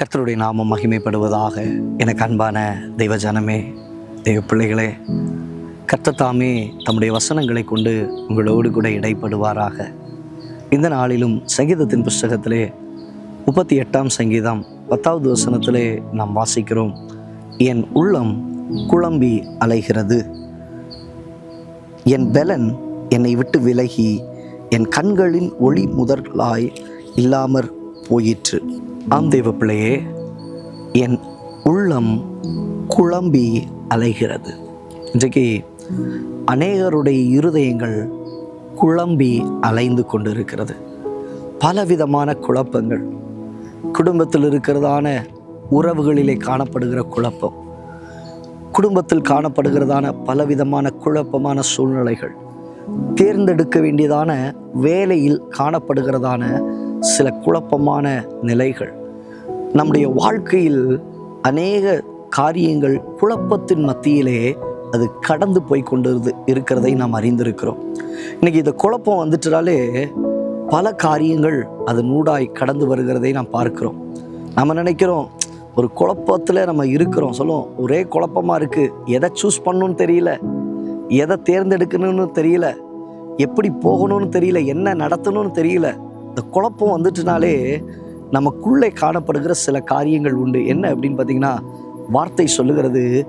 கர்த்தருடைய நாமம் மகிமைப்படுவதாக எனக்கு அன்பான தெய்வ ஜனமே தெய்வ பிள்ளைகளே கர்த்த தாமே தம்முடைய வசனங்களை கொண்டு உங்களோடு கூட இடைப்படுவாராக. இந்த நாளிலும் சங்கீதத்தின் புஸ்தகத்திலே முப்பத்தி எட்டாம் சங்கீதம் பத்தாவது வசனத்திலே நாம் வாசிக்கிறோம் என் உள்ளம் குழம்பி அலைகிறது. என் பலன் என்னை விட்டு விலகி என் கண்களின் ஒளி முதலாய் இல்லாமற் போயிற்று. ஆம் தேவ பிள்ளையே என் உள்ளம் குழம்பி அலைகிறது. இன்றைக்கு அநேகருடைய இருதயங்கள் குழம்பி அலைந்து கொண்டிருக்கிறது. பலவிதமான குழப்பங்கள் குடும்பத்தில் இருக்கிறதான உறவுகளிலே காணப்படுகிற குழப்பம் குடும்பத்தில் காணப்படுகிறதான பலவிதமான குழப்பமான சூழ்நிலைகள் தேர்ந்தெடுக்க வேண்டியதான வேலையில் காணப்படுகிறதான சில குழப்பமான நிலைகள். நம்முடைய வாழ்க்கையில் அநேக காரியங்கள் குழப்பத்தின் மத்தியிலே அது கடந்து போய் கொண்டு இருக்கிறதை நாம் அறிந்திருக்கிறோம். இன்னைக்கு இந்த குழப்பம் வந்துட்டாலே பல காரியங்கள் அது நூடாய் கடந்து வருகிறதை நாம் பார்க்கிறோம். நம்ம நினைக்கிறோம் ஒரு குழப்பத்தில் நம்ம இருக்கிறோம். சொல்லுவோம் ஒரே குழப்பமாக இருக்குது எதை சூஸ் பண்ணணும்னு தெரியல. எதை தேர்ந்தெடுக்கணும்னு தெரியல எப்படி போகணும்னு தெரியல என்ன நடத்தணும்னு தெரியல இந்த குழப்பம் வந்துட்டுனாலே நமக்குள்ளே காணப்படுகிற சில காரியங்கள் உண்டு. என்ன அப்படின்னு பார்த்தீங்கன்னா வார்த்தை சொல்லுகிறது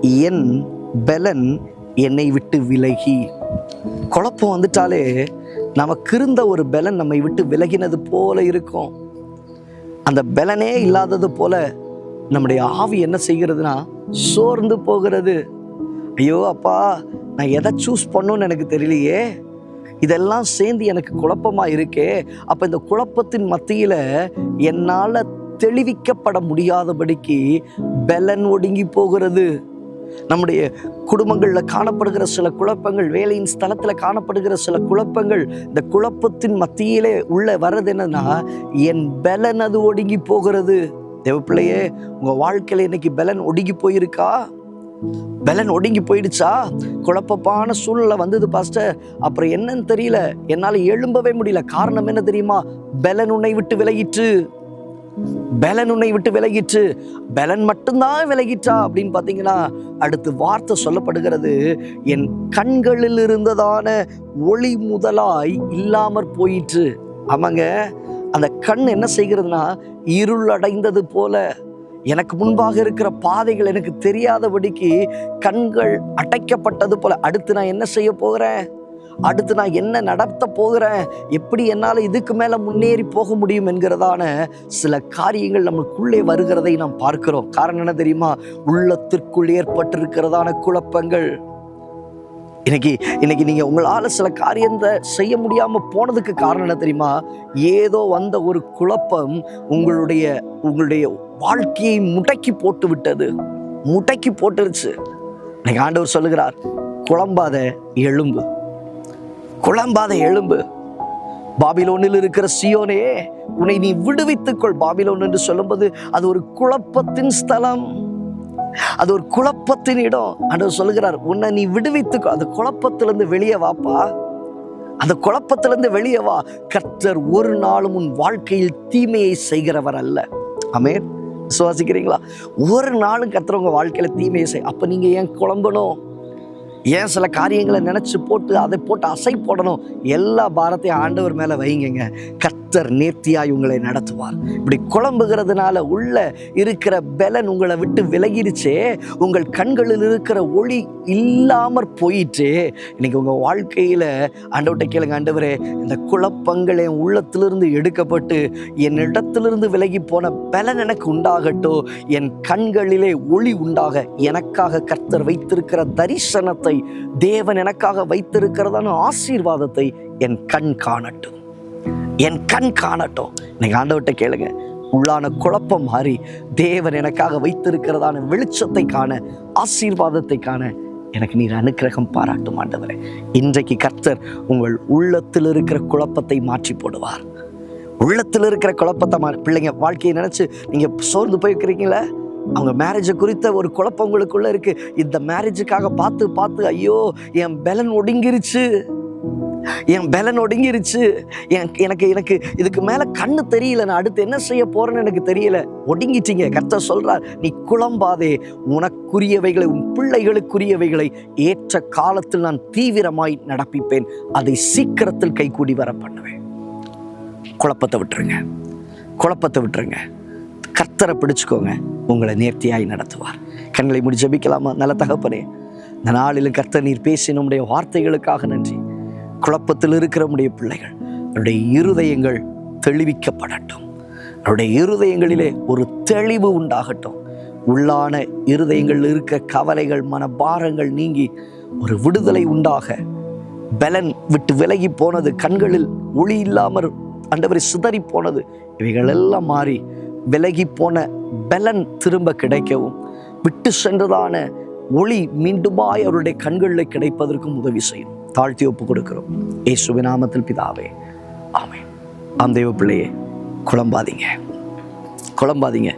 என் பெலன் என்னை விட்டு விலகி. குழப்பம் வந்துட்டாலே நமக்கு இருந்த ஒரு பெலன் நம்மை விட்டு விலகினது போல இருக்கும். அந்த பெலனே இல்லாதது போல நம்முடைய ஆவி என்ன செய்கிறதுனா சோர்ந்து போகிறது. ஐயோ அப்பா நான் எதை சூஸ் பண்ணுன்னு எனக்கு தெரியலையே. இதெல்லாம் சேர்ந்து எனக்கு குழப்பமாக இருக்கே. அப்போ இந்த குழப்பத்தின் மத்தியில் என்னால் தெளிவிக்கப்பட முடியாதபடிக்கு பெலன் ஒடுங்கி போகிறது. நம்முடைய குடும்பங்களில் காணப்படுகிற சில குழப்பங்கள் வேலையின் ஸ்தலத்தில் காணப்படுகிற சில குழப்பங்கள் இந்த குழப்பத்தின் மத்தியிலே உள்ள வர்றது என்னன்னா என் பெலன் அது ஒடுங்கி போகிறது. தேவப்பிள்ளையே உங்கள் வாழ்க்கையில் இன்னைக்கு பெலன் ஒடுங்கி போயிருக்கா? பலன் ஒடுங்கி போயிடுச்சா? குழப்பப்பான சூழ்நிலை வந்தது பாஸ்டர் அப்புறம் என்னன்னு தெரியல. என்னால் எழும்பவே முடியல. காரணம் என்ன தெரியுமா? பெலன் உன்னை விட்டு விலகிற்று. பலன் உன்னை விட்டு விலகிற்று. பெலன் மட்டும்தான் விலகிற்றா அப்படின்னு பார்த்தீங்கன்னா அடுத்து வார்த்தை சொல்லப்படுகிறது என் கண்களில் இருந்ததான ஒளி முதலாய் இல்லாமற் போயிற்று. ஆமாங்க. அந்த கண் என்ன செய்கிறதுனா இருள் அடைந்தது போல எனக்கு முன்பாக இருக்கிற பாதைகள் எனக்கு தெரியாதபடிக்கு கண்கள் அடைக்கப்பட்டது போல. அடுத்து நான் என்ன செய்ய போகிறேன்? அடுத்து நான் என்ன நடத்த போகிறேன்? எப்படி என்னால் இதுக்கு மேலே முன்னேறி போக முடியும் என்கிறதான சில காரியங்கள் நம்மளுக்குள்ளே வருகிறதை நாம் பார்க்கிறோம். காரணம் என்ன தெரியுமா? உள்ளத்திற்குள் ஏற்பட்டிருக்கிறதான குழப்பங்கள். இன்னைக்கு இன்னைக்கு நீங்கள் உங்களால் சில காரியத்தை செய்ய முடியாமல் போனதுக்கு காரணம் என்ன தெரியுமா? ஏதோ வந்த ஒரு குழப்பம் உங்களுடைய உங்களுடைய வாழ்க்கையை முடக்கி போட்டு விட்டது. முடக்கி போட்டுருச்சு. இன்னைக்கு ஆண்டவர் சொல்லுகிறார் குழம்பாத எலும்பு. குழம்பாத எலும்பு. பாபிலோனில் இருக்கிற சியோனே உன்னை நீ விடுவித்துக்கொள் பாபிலோன் என்று சொல்லும்போது அது ஒரு குழப்பத்தின் ஸ்தலம். அது ஒரு குழப்பத்தின் இடம். ஆண்டவர் சொல்லுகிறார் உன்னை நீ விடுவித்துக்கோ அந்த குழப்பத்திலேருந்து வெளியே வாப்பா. அந்த குழப்பத்திலேருந்து வெளியே வா. கர்த்தர் ஒரு நாளும் உன் வாழ்க்கையில் தீமையை செய்கிறவர் அல்ல. ஆமென். விசுவாசிக்கிறீங்களா? ஒரு நாளும் கர்த்தர் உங்கள் வாழ்க்கையில் தீமையை செய். அப்போ நீங்கள் ஏன் குழம்பணும்? ஏன் சில காரியங்களை நினச்சி போட்டு அதை போட்டு அசை போடணும்? எல்லா பாரத்தையும் ஆண்டவர் மேலே வைங்க கத் கர்த்தர் நேர்த்தியாய் உங்களை நடத்துவார். இப்படி குழம்புகிறதுனால உள்ள இருக்கிற பெலன் உங்களை விட்டு விலகிருச்சே உங்கள் கண்களில் இருக்கிற ஒளி இல்லாமற் போயிட்டு இன்னைக்கு உங்கள் வாழ்க்கையில் ஆண்டவர்கிட்ட கேளுங்க ஆண்டவரே இந்த குழப்பங்கள் என் உள்ளத்திலிருந்து எடுக்கப்பட்டு என்னிடத்திலிருந்து விலகி போன பலன் எனக்கு உண்டாகட்டும் என் கண்களிலே ஒளி உண்டாக எனக்காக கர்த்தர் வைத்திருக்கிற தரிசனத்தை தேவன் எனக்காக வைத்திருக்கிறதான ஆசீர்வாதத்தை என் கண் காணட்டும். என் கண் காணட்டும். இன்னைக்கு ஆண்டவர்கிட்ட கேளுங்க. உள்ளான குழப்பம் மாறி தேவன் எனக்காக வைத்திருக்கிறதான வெளிச்சத்தை காண ஆசீர்வாதத்தை காண எனக்கு நீர் அனுக்கிரகம் பாராட்டும் ஆண்டவரே. இன்றைக்கு கர்த்தர் உங்கள் உள்ளத்தில் இருக்கிற குழப்பத்தை மாற்றி போடுவார். உள்ளத்தில் இருக்கிற குழப்பத்தை மா பிள்ளைங்க வாழ்க்கையை நினச்சி நீங்கள் சோர்ந்து போயிருக்கிறீங்களே? அவங்க மேரேஜை குறித்த ஒரு குழப்பம் உங்களுக்குள்ளே இருக்குது இந்த மேரேஜுக்காக பார்த்து பார்த்து ஐயோ என் பெலன் ஒடுங்கிருச்சு. என் பலன் ஒடுங்கிருச்சு. என் எனக்கு எனக்கு இதுக்கு மேலே கண்ணு தெரியல. நான் அடுத்து என்ன செய்ய போறேன்னு எனக்கு தெரியல. ஒடுங்கிட்டீங்க. கர்த்தர் சொல்றார் நீ குழம்பாதே. உனக்குரியவைகளை உன் பிள்ளைகளுக்குரியவைகளை ஏற்ற காலத்தில் நான் தீவிரமாய் நடப்பிப்பேன். அதை சீக்கிரத்தில் கைகூடி வர பண்ணுவேன் குழப்பத்தை விட்டுருங்க. குழப்பத்தை விட்டுருங்க. கர்த்தரை பிடிச்சுக்கோங்க. உங்களை நேர்த்தியாய் நடத்துவார். கண்களை முடி ஜபிக்கலாமா? நல்ல தகப்பனே இந்த நாளிலும் கர்த்தர் நீர் பேசி நம்முடைய வார்த்தைகளுக்காக நன்றி. குழப்பத்தில் இருக்கிற நம்முடைய பிள்ளைகள் அவருடைய இருதயங்கள் தெளிவிக்கப்படட்டும். அவருடைய இருதயங்களிலே ஒரு தெளிவு உண்டாகட்டும். உள்ளான இருதயங்கள் இருக்க கவலைகள் மனபாரங்கள் நீங்கி ஒரு விடுதலை உண்டாக. பலன் விட்டு விலகி போனது கண்களில் ஒளி இல்லாமல் அண்டவரை சிதறி போனது இவைகள் எல்லாம் மாறி விலகி போன பலன் திரும்ப கிடைக்கவும் விட்டு சென்றதான ஒளி மீண்டுமாய் அவருடைய கண்களில் கிடைப்பதற்கும் உதவி செய்யும். தாழ்த்தி ஒப்பு கொடுக்கிறோம். ஏ நாமத்தில் பிதாவே. ஆமே ஆம் தெய்வ பிள்ளையே குழம்பாதீங்க. குழம்பாதீங்க.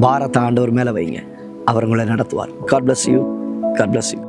பாரத்தை ஆண்டவர் மேலே வைங்க. அவர் உங்களை நடத்துவார். God bless you God bless you